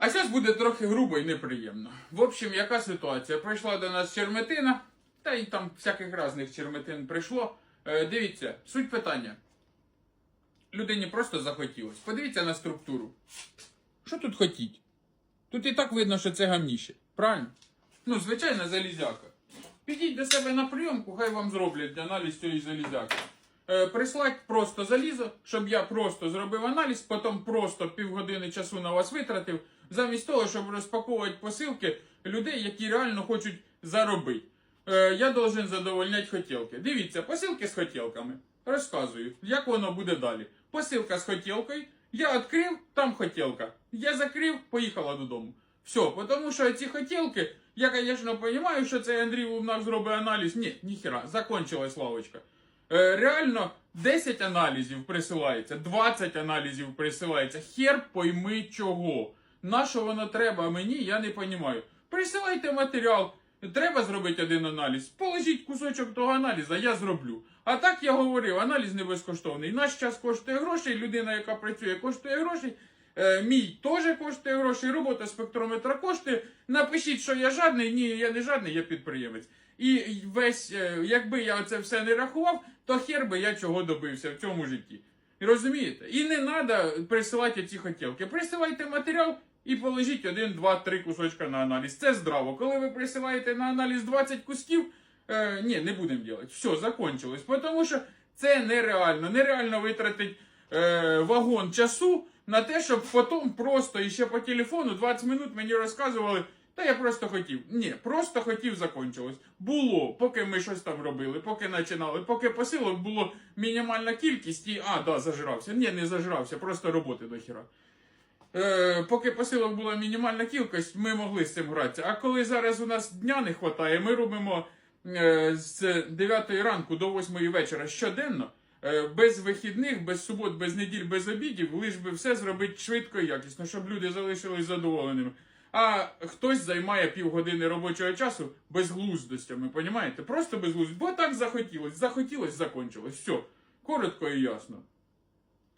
А зараз буде трохи грубо і неприємно. В общем, яка ситуація? Прийшла до нас черметина, та й там всяких різних черметин прийшло. Е, дивіться, суть питання. Людині просто захотілось. Подивіться на структуру. Що тут хотіть? Тут і так видно, що це гамніще. Правильно? Ну, звичайно, залізяка. Підіть до себе на прийомку, хай вам зроблять аналіз цієї залізяки. Е, прислать просто залізо, щоб я просто зробив аналіз, потім просто півгодини часу на вас витратив, замість того, щоб розпаковувати посилки людей, які реально хочуть заробити. Е, я должен задовольняти хотілки. Дивіться, посилки з хотілками. Розказую, як воно буде далі. Посилка з хотілкою. Я відкрив, там хотілка. Я закрив, поїхала додому. Все, тому що ці хотілки, я, звісно, розумію, що цей Андрій Лумнак зробить аналіз. Ні, ніхера, закончилась лавочка. Е, реально 10 аналізів присилається, 20 аналізів присилається. Хер пойми чого. На що воно треба мені, я не розумію. Присилайте матеріал. Треба зробити один аналіз. Положіть кусочок того аналізу, я зроблю. А так я говорив, аналіз не безкоштовний. Наш час коштує грошей, людина, яка працює, коштує грошей. Е, мій теж коштує грошей, робота спектрометра коштує. Напишіть, що я жадний. Ні, я не жадний, я підприємець. І весь, е, якби я це все не рахував, то хер би я чого добився в цьому житті. Розумієте? І не треба присилати ці хотілки. Присилайте матеріал і положіть один, два, три кусочка на аналіз. Це здраво. Коли ви присилаєте на аналіз 20 кусків, е, ні, не будемо робити. Все, закончилось. Тому що це нереально. Нереально витратити е, вагон часу на те, щоб потім просто і ще по телефону 20 минут мені розказували. Та я просто хотів. Ні, просто хотів закончилось. Було, поки ми щось там робили, поки починали, поки посилок було мінімальна кількість і. А, да, зажрався. Ні, не зажрався, просто роботи до хіра. Е, поки посилок була мінімальна кількість, ми могли з цим гратися. А коли зараз у нас дня не вистачає, ми робимо е, з 9 ранку до 8 вечора щоденно, без вихідних, без субот, без неділь, без обідів, лиш би все зробити швидко і якісно, щоб люди залишились задоволеними. А хтось займає півгодини робочого часу безглуздостями, понімаєте? Просто безглуздо. Бо так захотілось, захотілось, закончилось. Все. Коротко і ясно.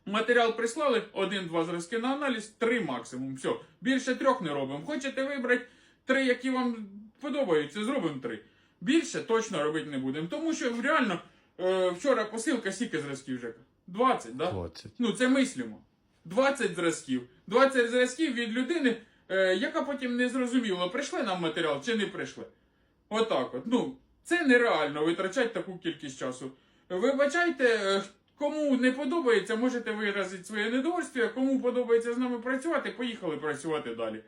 Матеріал прислали, один-два зразки на аналіз, три максимум. Все. Більше трьох не робимо. Хочете вибрати три, які вам подобаються, зробимо три. Більше точно робити не будемо. Тому що реально е, вчора посилка скільки зразків Жека? 20, да? 20. Ну, це мислимо. 20 зразків. 20 зразків від людини, е, яка потім не зрозуміла, прийшли нам матеріал чи не прийшли. Отак от. Ну, це нереально витрачати таку кількість часу. Вибачайте, е, кому не подобається, можете виразити своє недовольство. Кому подобається з нами працювати, поїхали працювати далі.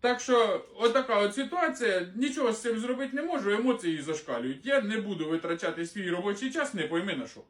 Так що, отака от ситуація, нічого з цим зробити не можу, емоції зашкалюють. Я не буду витрачати свій робочий час, не пойми на що.